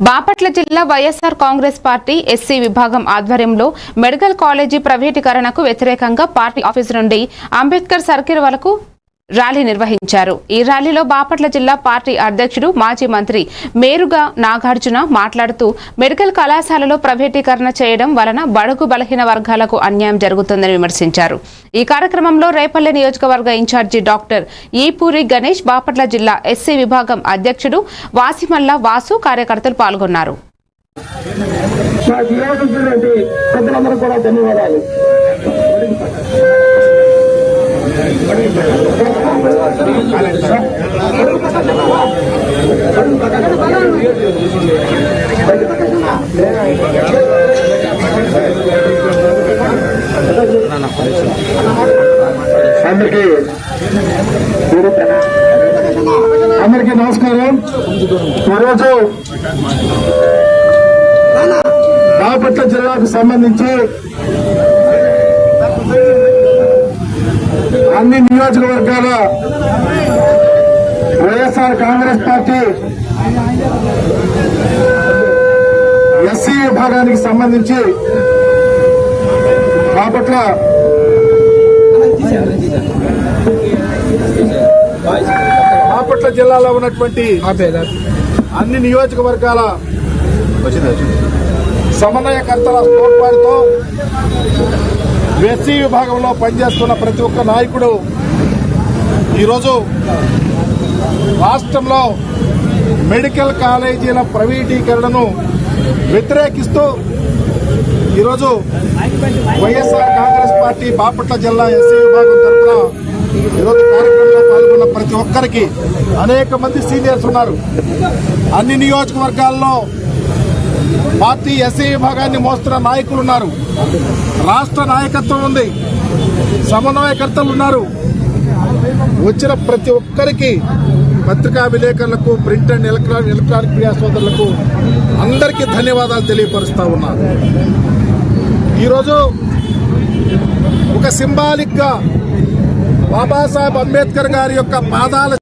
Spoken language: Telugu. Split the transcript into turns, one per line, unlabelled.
బాపట్ల జిల్లా వైఎస్ఆర్ కాంగ్రెస్ పార్టీ ఎస్సీ విభాగం ఆధ్వర్యంలో మెడికల్ కాలేజీ ప్రైవేటీకరణకు వ్యతిరేకంగా పార్టీ ఆఫీసు నుండి అంబేద్కర్ సర్కిల్ వరకు ర్యాలీ నిర్వహించారు. ఈ ర్యాలీలో బాపట్ల జిల్లా పార్టీ అధ్యక్షుడు మాజీ మంత్రి మేరుగా నాగార్జున మాట్లాడుతూ మెడికల్ కళాశాలలో ప్రైవేటీకరణ చేయడం వలన బడుగు బలహీన వర్గాలకు అన్యాయం జరుగుతుందని విమర్శించారు. ఈ కార్యక్రమంలో రేపల్లె నియోజకవర్గ ఇన్ఛార్జి డాక్టర్ ఈపూరి గణేష్ బాపట్ల జిల్లా ఎస్సీ విభాగం అధ్యక్షుడు వాసిమల్ల వాసు కార్యకర్తలు పాల్గొన్నారు.
కూడా ధన్యవాదాలు. అందరికీ అందరికీ నమస్కారం. ఈరోజు బాపట్ల జిల్లాకు సంబంధించి అన్ని నియోజకవర్గాల వైఎస్ఆర్ కాంగ్రెస్ పార్టీ ఎస్సీ విభాగానికి సంబంధించి బాపట్ల బాపట్ల జిల్లాలో ఉన్నటువంటి అన్ని నియోజకవర్గాల సమన్వయకర్తల తోడ్పాటుతో ఎస్సీ విభాగంలో పనిచేస్తున్న ప్రతి ఒక్క నాయకుడు ఈరోజు రాష్ట్రంలో మెడికల్ కాలేజీల ప్రైవేటీకరణను వ్యతిరేకిస్తూ ఈరోజు వైఎస్ఆర్ కాంగ్రెస్ పార్టీ బాపట్ల జిల్లా ఎస్సీ విభాగం తరఫున ఈరోజు కార్యక్రమంలో పాల్గొన్న ప్రతి ఒక్కరికి అనేక మంది సీనియర్స్ ఉన్నారు. అన్ని నియోజకవర్గాల్లో పార్టీ ఎస్సీ విభాగాన్ని మోస్తున్న నాయకులు ఉన్నారు. రాష్ట్ర నాయకత్వం ఉంది. సమన్వయకర్తలు ఉన్నారు. వచ్చిన ప్రతి ఒక్కరికి పత్రికా విలేకరులకు print and electronic electronic media సోదరులకు అందరికీ ధన్యవాదాలు తెలియపరుస్తూ ఉన్నారు ఈరోజు ఒక సింబాలిక్గా బాబాసాహెబ్ అంబేద్కర్ గారి యొక్క పాదాల